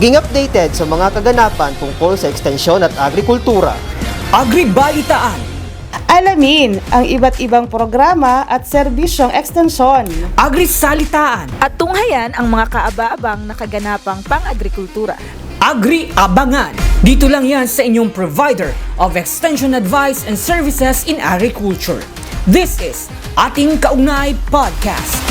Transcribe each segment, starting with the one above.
Maging updated sa mga kaganapan tungkol sa ekstensyon at agrikultura. Agribalitaan, Alamin ang iba't ibang programa at serbisyong ekstensyon. Agrisalitaan, at tunghayan ang mga kaaba-abang na kaganapang pang-agrikultura. Agri-abangan. Dito lang yan sa inyong provider of extension advice and services in agriculture. This is Ating Kaugnay Podcast.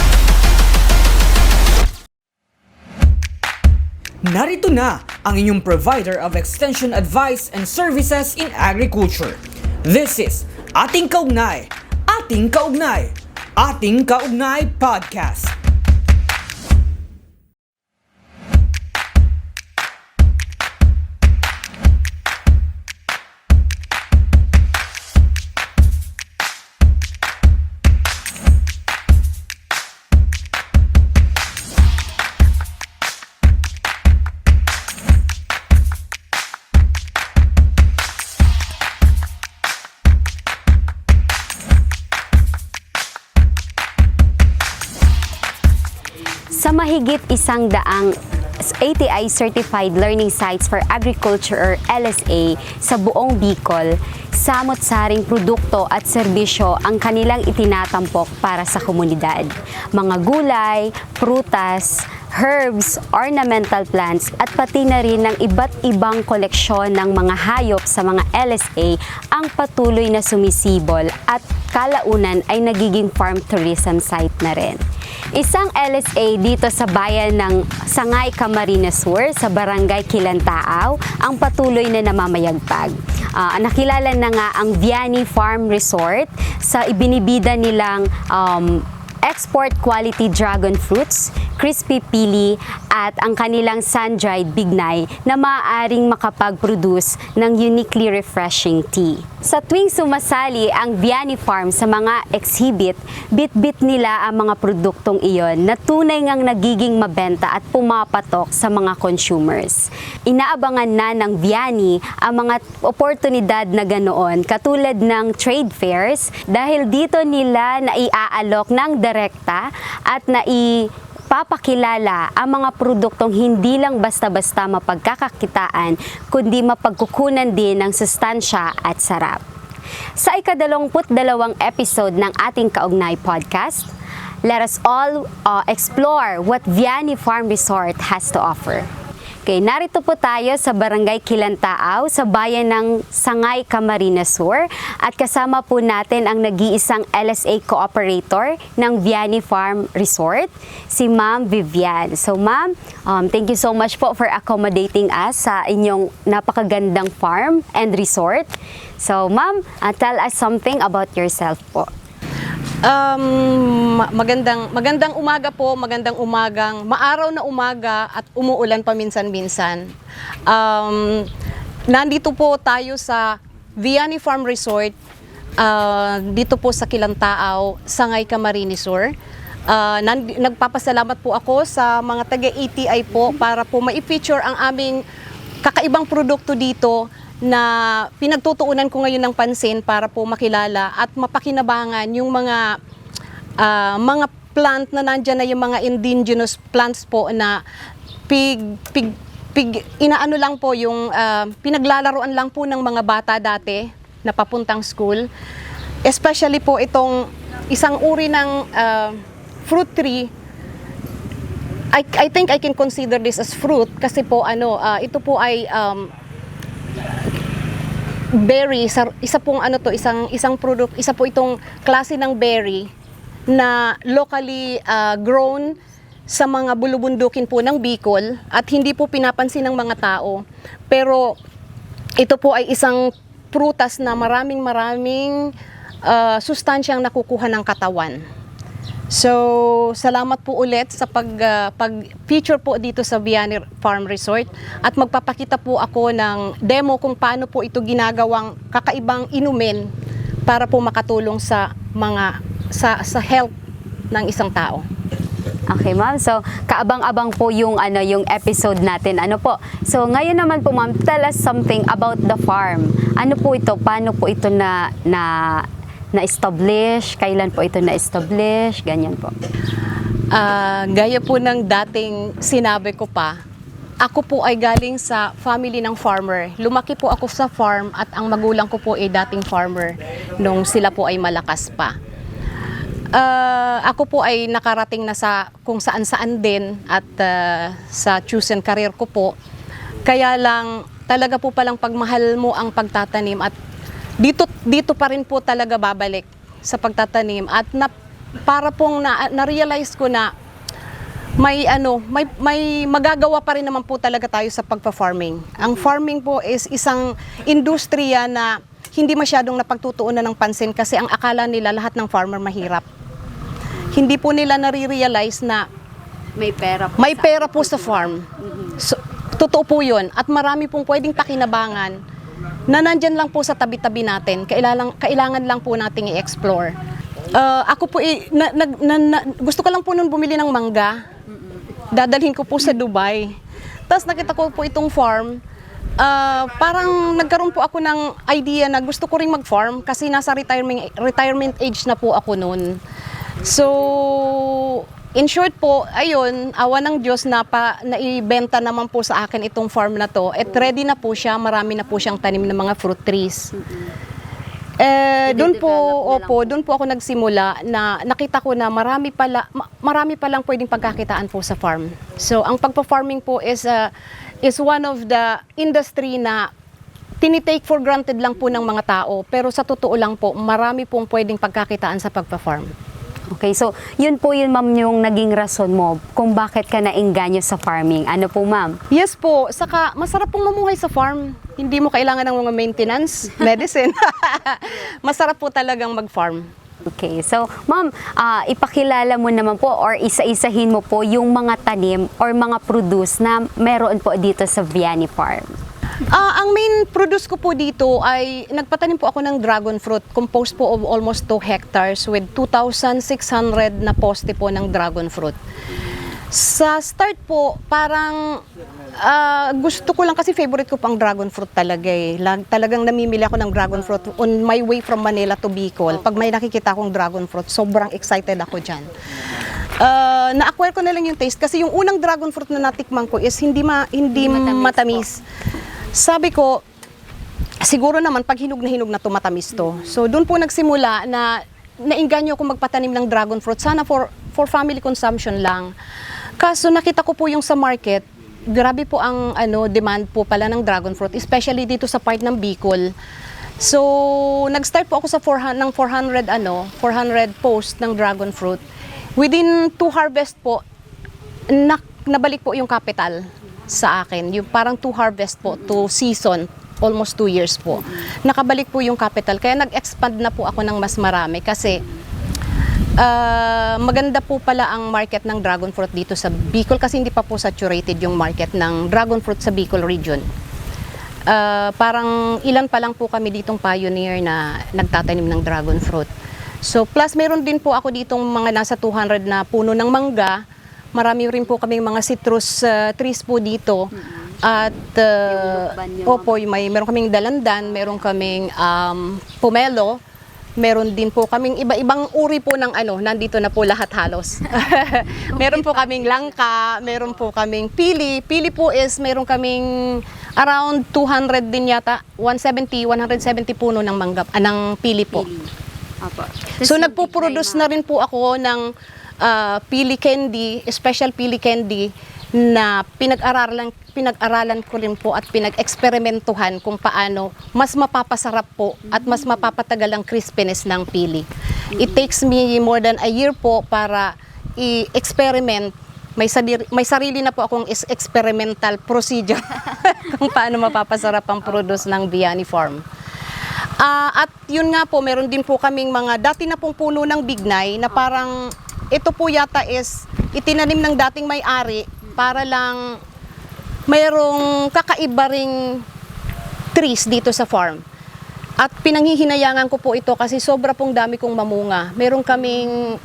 Narito na ang inyong provider of extension advice and services in agriculture. This is Ating Kaugnay, Ating Kaugnay, Ating Kaugnay Podcast. Mahigit isang daang ATI Certified Learning Sites for Agriculture or LSA sa buong Bicol, samot-saring produkto at serbisyo ang kanilang itinatampok para sa komunidad. Mga gulay, prutas, herbs, ornamental plants at pati na rin ng iba't ibang koleksyon ng mga hayop sa mga LSA ang patuloy na sumisibol at kalaunan ay nagiging farm tourism site na rin. Isang LSA dito sa bayan ng Sangay Camarines Sur sa Barangay Kilantaaw ang patuloy na namamayagpag. Ah, nakilala na nga ang Vianney Farm Resort sa ibinibida nilang um, export quality dragon fruits, crispy pili at ang kanilang sun-dried bignay na maaaring makapag-produce ng uniquely refreshing tea. Sa tuwing sumasali ang Vianney Farm sa mga exhibit, bit-bit nila ang mga produktong iyon na tunay ngang nagiging mabenta at pumapatok sa mga consumers. Inaabangan na ng Vianney ang mga oportunidad na ganoon katulad ng trade fairs dahil dito nila naiaalok ng direkta at nai papakilala ang mga produktong hindi lang basta-basta mapagkakakitaan, kundi mapagkukunan din ng sustansya at sarap. Sa ikadalawamput dalawang episode ng ating Kaugnay Podcast, let us all uh, explore what Vianney Farm Resort has to offer. Okay, narito po tayo sa Barangay Kilantaaw sa bayan ng Sangay, Camarines Sur at kasama po natin ang nag-iisang LSA cooperator ng Vianney Farm Resort, si Ma'am Vivian. So ma'am, um, thank you so much po for accommodating us sa inyong napakagandang farm and resort. So ma'am, uh, tell us something about yourself po. Um, ma- magandang magandang umaga po, magandang umagang maaraw na umaga at umuulan paminsan-minsan. Um, nandito po tayo sa Vianney Farm Resort ah, dito po sa Kilantaaw, Sangay Camarines Sur. Ah, nandi- nagpapasalamat po ako sa mga taga-ATI po para po ma-feature ang aming kakaibang produkto dito na pinagtutuunan ko ngayon ng pansin para po makilala at mapakinabangan yung mga ah, mga plant na nandyan na yung mga indigenous plants po na pig, pig, pig inaano lang po yung ah, pinaglalaroan lang po ng mga bata dati na papuntang school. Especially po itong isang uri ng ah, fruit tree I, I think I can consider this as fruit kasi po ano ah, ito po ay um, berry sa, isa pong ano to isang isang product isa po itong klase ng berry na locally ah, grown sa mga bulubundukin po ng Bicol at hindi po pinapansin ng mga tao pero ito po ay isang prutas na maraming maraming ah, sustansyang nakukuha ng katawan. So, salamat po ulit sa pag, ah, pag-feature po dito sa Vianney Farm Resort at magpapakita po ako ng demo kung paano po ito ginagawang kakaibang inumin para po makatulong sa mga sa sa health ng isang tao. Okay, ma'am. So, kaabang-abang po yung ano yung episode natin. Ano po? So, ngayon naman po, ma'am, tell us something about the farm. Ano po ito? Paano po ito na na na-establish? Kailan po ito na-establish? Ganyan po. Ah, gaya po ng dating sinabi ko pa, ako po ay galing sa family ng farmer. Lumaki po ako sa farm at ang magulang ko po ay dating farmer nung sila po ay malakas pa. Ah, ako po ay nakarating na sa kung saan-saan din at ah, sa chosen career ko po. Kaya lang talaga po palang pagmahal mo ang pagtatanim at dito dito pa rin po talaga babalik sa pagtatanim at na, para pong na, na-realize ko na may ano, may may magagawa pa rin naman po talaga tayo sa pagpa-farming. Ang farming po is isang industriya na hindi masyadong napagtutuunan ng pansin kasi ang akala nila lahat ng farmer mahirap. Hindi po nila nare-realize na May pera may pera po sa farm. So, totoo po yun. At marami pong pwedeng pakinabangan na nandyan lang po sa tabi-tabi natin. Kailangan, kailangan lang po nating i-explore. Uh, ako po, i- na, na, na, na- gusto ko lang po nun bumili ng mangga. Dadalhin ko po sa Dubai. Tapos nakita ko po itong farm. Ah, parang nagkaroon po ako ng idea na gusto ko rin mag-farm kasi nasa retirement, retirement age na po ako noon. So, in short po, ayun, awa ng Diyos na pa, naibenta naman po sa akin itong farm na to. At ready na po siya, marami na po siyang tanim ng mga fruit trees. Eh, doon po, opo, doon po ako nagsimula na nakita ko na marami pala ma- marami pa lang pwedeng pagkakitaan po sa farm. So, ang pagpa-farming po is uh, is one of the industry na tinitake for granted lang po ng mga tao, pero sa totoo lang po, marami pong pwedeng pagkakitaan sa pagpa-farm. Okay, so yun po yun ma'am yung naging rason mo kung bakit ka nainganyo sa farming. Ano po ma'am? Yes po, saka masarap pong mamuhay sa farm. Hindi mo kailangan ng mga maintenance, medicine. masarap po talagang mag-farm. Okay, so ma'am, ah, ipakilala mo naman po or isa-isahin mo po yung mga tanim or mga produce na meron po dito sa Vianney Farm. Ah, ang main produce ko po dito ay nagpatanim po ako ng dragon fruit, composed po of almost 2 hectares with 2,600 na poste po ng dragon fruit. Sa start po, parang ah, gusto ko lang kasi favorite ko pang dragon fruit talaga eh. Lag, talagang namimili ako ng dragon fruit on my way from Manila to Bicol. Pag may nakikita akong dragon fruit, sobrang excited ako dyan. Ah, na-acquire ko na lang yung taste kasi yung unang dragon fruit na natikman ko is hindi ma, hindi, matamis. Sabi ko, siguro naman pag hinog na hinog na to matamis to. So doon po nagsimula na nainganyo ako magpatanim ng dragon fruit. Sana for for family consumption lang. Kaso nakita ko po yung sa market, grabe po ang ano demand po pala ng dragon fruit, especially dito sa part ng Bicol. So, nag-start po ako sa 400, ng 400 ano, 400 post ng dragon fruit. Within two harvest po, nak nabalik po yung capital sa akin. Yung parang two harvest po, two season, almost two years po. Nakabalik po yung capital. Kaya nag-expand na po ako ng mas marami kasi ah, maganda po pala ang market ng dragon fruit dito sa Bicol kasi hindi pa po saturated yung market ng dragon fruit sa Bicol region. Ah, parang ilan pa lang po kami ditong pioneer na nagtatanim ng dragon fruit. So plus meron din po ako ditong mga nasa 200 na puno ng mangga. Marami rin po kaming mga citrus ah, trees po dito. At ah, lukban niyo, opo, yung may meron kaming dalandan, meron kaming um, pomelo, meron din po kaming iba-ibang uri po ng ano, nandito na po lahat halos. meron po kaming langka, meron po kaming pili. Pili po is meron kaming around 200 din yata, 170, 170 puno ng mangga, ah, ng pili po. So nagpo-produce na rin po ako ng ah, pili candy, special pili candy na pinag-aralan pinag-aralan ko rin po at pinag-eksperimentuhan kung paano mas mapapasarap po at mas mapapatagal ang crispiness ng pili. It takes me more than a year po para i-experiment may sarili, may sarili na po akong experimental procedure kung paano mapapasarap ang produce ng Biani Farm. Ah, at yun nga po, meron din po kaming mga dati na pong puno ng bignay na parang ito po yata is itinanim ng dating may-ari para lang mayroong kakaiba ring trees dito sa farm. At pinanghihinayangan ko po ito kasi sobra pong dami kong mamunga. Meron kaming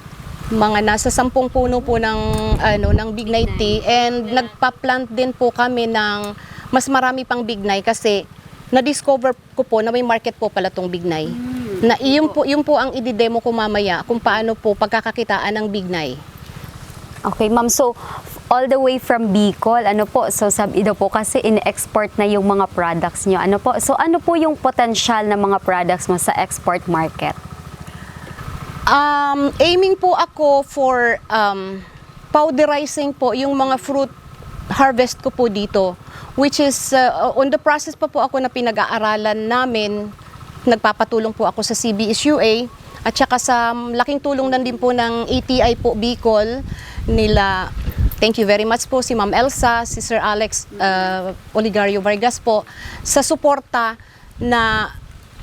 mga nasa sampung puno po ng ano ng bignay tea and nagpa-plant din po kami ng mas marami pang bignay kasi na-discover ko po na may market po pala tong bignay. Na iyon po, yun po ang i-demo ko mamaya kung paano po pagkakakitaan ng bignay. Okay, ma'am. So, all the way from Bicol. Ano po? So sabi daw po kasi in-export na yung mga products nyo. Ano po? So ano po yung potential ng mga products mo sa export market? Um, aiming po ako for um, powderizing po yung mga fruit harvest ko po dito. Which is, uh, on the process pa po ako na pinag-aaralan namin, nagpapatulong po ako sa CBSUA, at saka sa laking tulong na din po ng ATI po Bicol, nila, thank you very much po si Ma'am Elsa, si Sir Alex uh, Oligario Vargas po, sa suporta na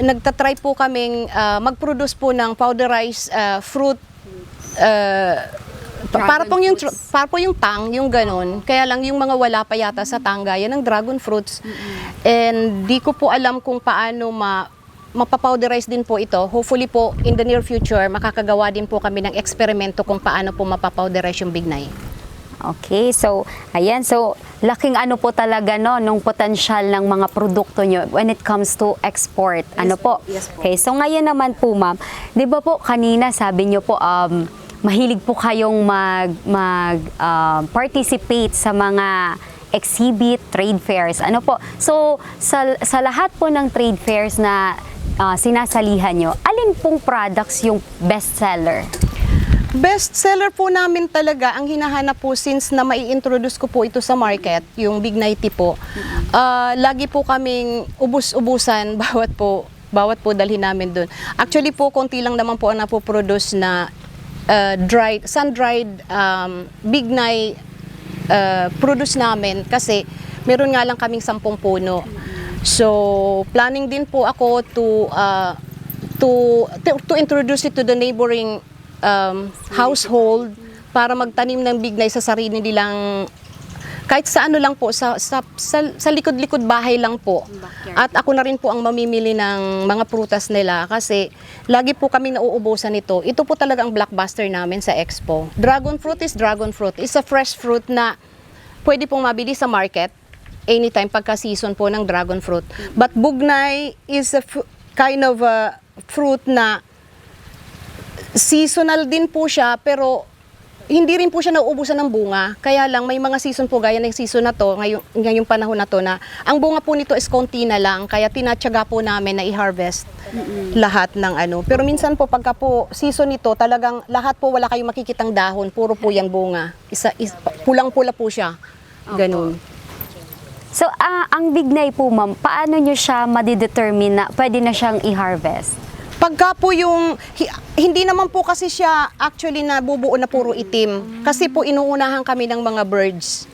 nagtatry po kaming uh, mag-produce po ng powderized uh, fruit uh, pa- para pong yung para po yung tang, yung ganun. Kaya lang yung mga wala pa yata sa tang gaya ng dragon fruits. And di ko po alam kung paano ma mapapowderize din po ito. Hopefully po in the near future makakagawa din po kami ng eksperimento kung paano po mapapowderize yung bignay. Okay, so ayan, so laking ano po talaga no nung potensyal ng mga produkto nyo when it comes to export. ano po? Okay, so ngayon naman po ma'am, 'di ba po kanina sabi nyo po um mahilig po kayong mag mag um, participate sa mga exhibit, trade fairs. Ano po? So sa sa lahat po ng trade fairs na ah, sinasalihan nyo, alin pong products yung best seller? Best seller po namin talaga ang hinahanap po since na mai-introduce ko po ito sa market, yung Big 90 po. Ah, lagi po kaming ubus-ubusan bawat po bawat po dalhin namin doon. Actually po konti lang naman po ang napoproduce na ah, dried sun-dried um, Big Night uh, produce namin kasi meron nga lang kaming sampung puno. So, planning din po ako to uh, to to, introduce it to the neighboring um, household para magtanim ng bignay sa sarili nilang kahit sa ano lang po sa sa, sa, sa likod-likod bahay lang po. At ako na rin po ang mamimili ng mga prutas nila kasi lagi po kami nauubusan nito. Ito po talaga ang blockbuster namin sa Expo. Dragon fruit is dragon fruit. It's a fresh fruit na pwede pong mabili sa market anytime pagka season po ng dragon fruit. But bugnay is a kind of a fruit na seasonal din po siya pero hindi rin po siya nauubusan ng bunga. Kaya lang may mga season po gaya ng season na to, ngayong, ngayong panahon na to na ang bunga po nito is konti na lang kaya tinatyaga po namin na i-harvest lahat ng ano. Pero minsan po pagka po season nito talagang lahat po wala kayong makikitang dahon, puro po yung bunga. Isa, is, pulang-pula po siya. Ganun. So, ah, ang bignay po, ma'am, paano nyo siya madidetermine na pwede na siyang i-harvest? Pagka po yung, hi- hindi naman po kasi siya actually nabubuo na puro itim. Kasi po inuunahan kami ng mga birds.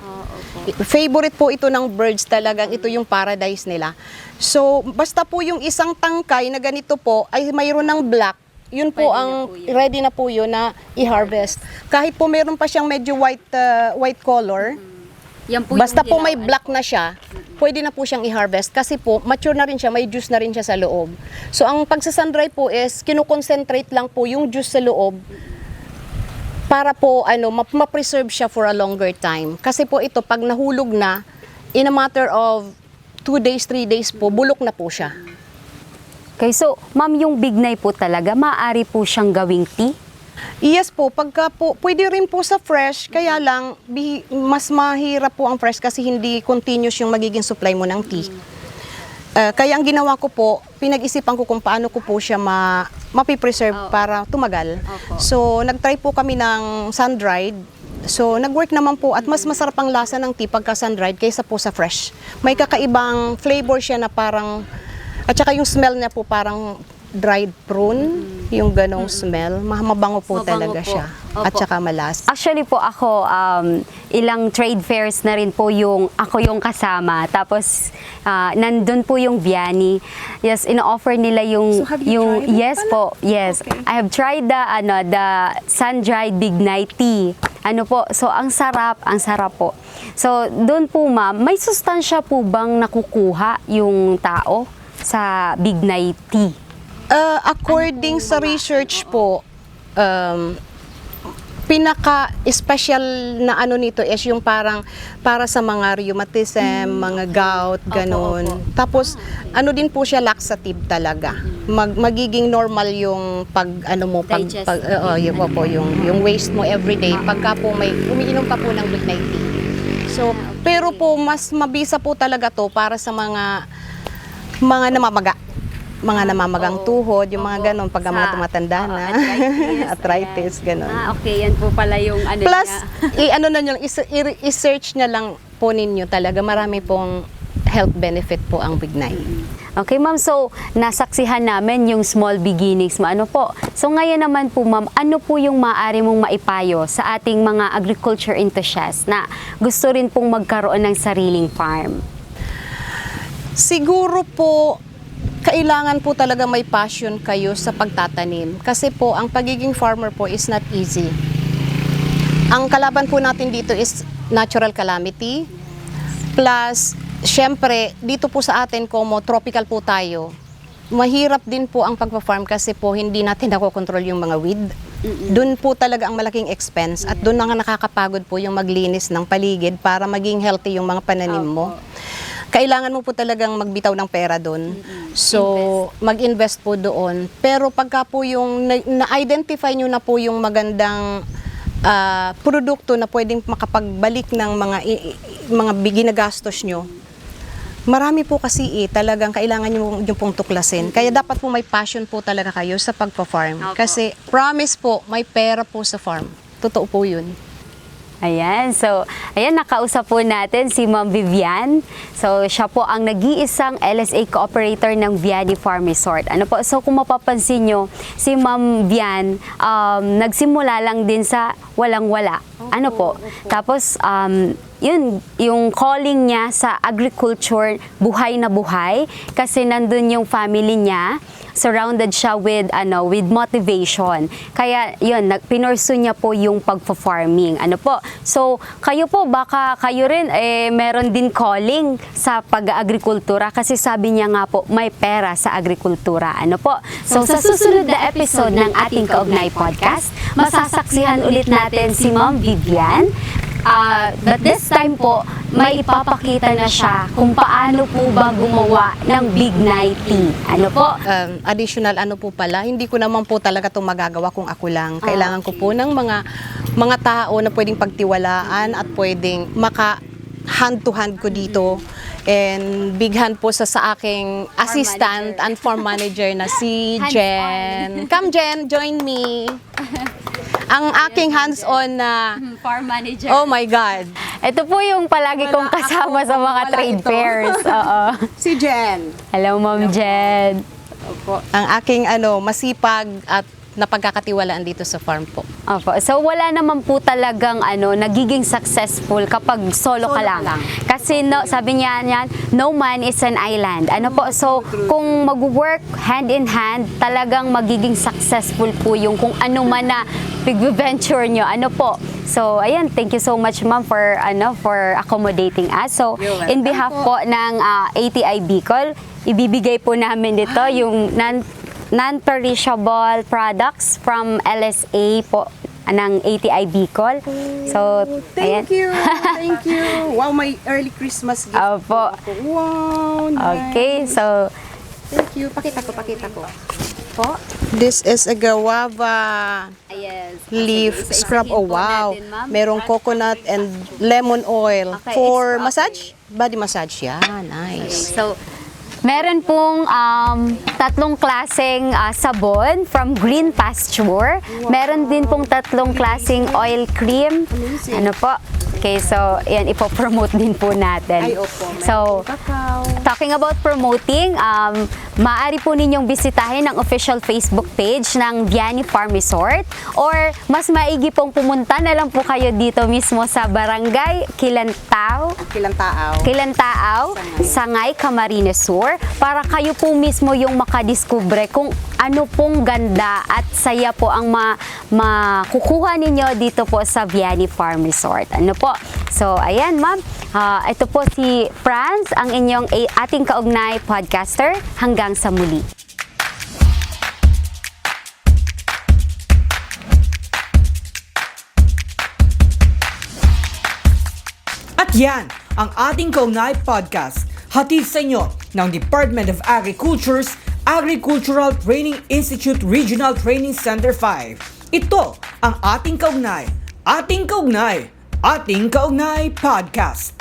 Favorite po ito ng birds talagang, ito yung paradise nila. So, basta po yung isang tangkay na ganito po ay mayroon ng black, yun po ang ready na po yun na i-harvest. Kahit po meron pa siyang medyo white uh, white color, Yan po Basta po may black na siya, pwede na po siyang i-harvest kasi po mature na rin siya, may juice na rin siya sa loob. So ang pagsasundry po is kinukonsentrate lang po yung juice sa loob para po ano ma- ma-preserve siya for a longer time. Kasi po ito pag nahulog na in a matter of 2 days, 3 days po, bulok na po siya. Okay, so, ma'am, yung bignay po talaga, maaari po siyang gawing tea? Yes po, pagka po, pwede rin po sa fresh, kaya lang bi- mas mahirap po ang fresh kasi hindi continuous yung magiging supply mo ng tea. Uh, kaya ang ginawa ko po, pinag-isipan ko kung paano ko po siya ma mapipreserve para tumagal. So, nag-try po kami ng sun-dried. So, nag-work naman po at mas masarap ang lasa ng tea pagka sun-dried kaysa po sa fresh. May kakaibang flavor siya na parang, at saka yung smell niya po parang dried prune, yung ganong smell. Ma- Mabango po Mabango talaga po. siya. At Opo. saka malas. Actually po ako, um, ilang trade fairs na rin po yung ako yung kasama. Tapos, ah, nandun po yung Vianney. Yes, ino-offer nila yung... So, have you yung tried Yes pala? po, yes. Okay. I have tried the, ano, the sun-dried big night tea. Ano po, so ang sarap, ang sarap po. So, doon po ma'am, may sustansya po bang nakukuha yung tao sa big night tea? Uh, according sa research po, um, pinaka-special na ano nito is yung parang para sa mga rheumatism, mga gout, ganun. Tapos ano din po siya laxative talaga. Mag, magiging normal yung pag ano mo pag, Digestive. pag oo, yun po, po yung yung waste mo everyday pagka po may umiinom ka po ng weeknight tea. So, pero po mas mabisa po talaga to para sa mga mga namamaga mga namamagang tuhod, yung mga ganon, pag mga Sa- tumatanda oo, na, arthritis, arthritis, ganon. Ah, okay. Yan po pala yung ano Plus, niya. i-ano na nyo, is- i- i-search na lang po ninyo talaga. Marami pong health benefit po ang Bignay. Okay, ma'am. So, nasaksihan namin yung small beginnings mo. Ano po? So, ngayon naman po, ma'am, ano po yung maaari mong maipayo sa ating mga agriculture enthusiasts na gusto rin pong magkaroon ng sariling farm? Siguro po, kailangan po talaga may passion kayo sa pagtatanim. Kasi po, ang pagiging farmer po is not easy. Ang kalaban po natin dito is natural calamity. Plus, syempre, dito po sa atin, como tropical po tayo, mahirap din po ang pagpa-farm kasi po hindi natin nakokontrol yung mga weed. Doon po talaga ang malaking expense at doon na nga nakakapagod po yung maglinis ng paligid para maging healthy yung mga pananim mo. Kailangan mo po talagang magbitaw ng pera doon. So, mag-invest po doon. Pero pagka po yung na- na-identify nyo na po yung magandang ah, produkto na pwedeng makapagbalik ng mga mga ginagastos nyo, Marami po kasi eh, talagang kailangan nyo yung pong tuklasin. Kaya dapat po may passion po talaga kayo sa pagpa-farm. Opo. Kasi promise po, may pera po sa farm. Totoo po yun. Ayan, so, ayan, nakausap po natin si Ma'am Vivian. So, siya po ang nag-iisang LSA cooperator ng Vianney Farm Resort. Ano po, so kung mapapansin nyo, si Ma'am Vian, um, nagsimula lang din sa walang-wala. Ano po? Tapos, um, yun, yung calling niya sa agriculture, buhay na buhay, kasi nandun yung family niya, surrounded siya with ano with motivation. Kaya yun, nag pinursu niya po yung pagfo-farming. Ano po? So, kayo po baka kayo rin eh meron din calling sa pag-agrikultura kasi sabi niya nga po may pera sa agrikultura. Ano po? So, sa susunod na episode ng ating Kaugnay podcast, masasaksihan ulit natin si Ma'am Vivian Ah, but this time po, may ipapakita na siya kung paano po ba gumawa ng Big Night Tea. Ano po? Um, additional ano po pala, hindi ko naman po talaga itong magagawa kung ako lang. Kailangan ko po ng mga mga tao na pwedeng pagtiwalaan at pwedeng maka hand to hand ko dito. And big hand po sa sa aking assistant manager. and farm manager na si Jen. Come Jen, join me. Ang aking hands-on na Farm Manager. Oh my God. Ito po yung palagi kong kasama sa mga wala trade ito. fairs. Oo. Si Jen. Hello, Ma'am Jed. Ang aking ano, masipag at napagkakatiwalaan dito sa farm po. Opo. So wala naman po talagang ano nagiging successful kapag solo, ka lang. Kasi no, sabi niya niyan, no man is an island. Ano po? So kung mag-work hand in hand, talagang magiging successful po yung kung ano man na pig-venture nyo. Ano po? So ayan, thank you so much ma'am for ano for accommodating us. So in behalf po ng ah, ATI Bicol, ibibigay po namin dito yung non non-perishable products from LSA po ng ATI Bicol. So, ayan. Thank you. Thank you. Wow, my early Christmas gift. Opo. Wow, nice. Okay, so, Thank you. Pakita ko, pakita ko. Po? This is a guava yes. leaf scrub. Oh wow. Merong coconut and lemon oil Okay, for it's- massage? Body massage. Yeah, nice. So, meron pong um, tatlong klaseng ah, sabon from Green Pasture. Meron din pong tatlong klaseng oil cream. Ano po? Okay, so, yan, ipopromote din po natin. Ay, opo. So. Talking about promoting, um, maaari po ninyong bisitahin ang official Facebook page ng Vianney Farm Resort or mas maigi pong pumunta na lang po kayo dito mismo sa Barangay Kilantao, Kilang tao. Kilantaaw, Sangay, Camarines Sur para kayo po mismo yung makadiskubre kung ano pong ganda at saya po ang ma makukuha ninyo dito po sa Vianney Farm Resort. Ano po? So, ayan ma'am. Uh, ito po si Franz, ang inyong ating kaugnay podcaster. Hanggang sa muli. At yan ang ating Kaunay Podcast. Hatid sa inyo ng Department of Agriculture's Agricultural Training Institute Regional Training Center 5. Ito ang ating kaugnay, ating kaugnay, ating kaugnay podcast.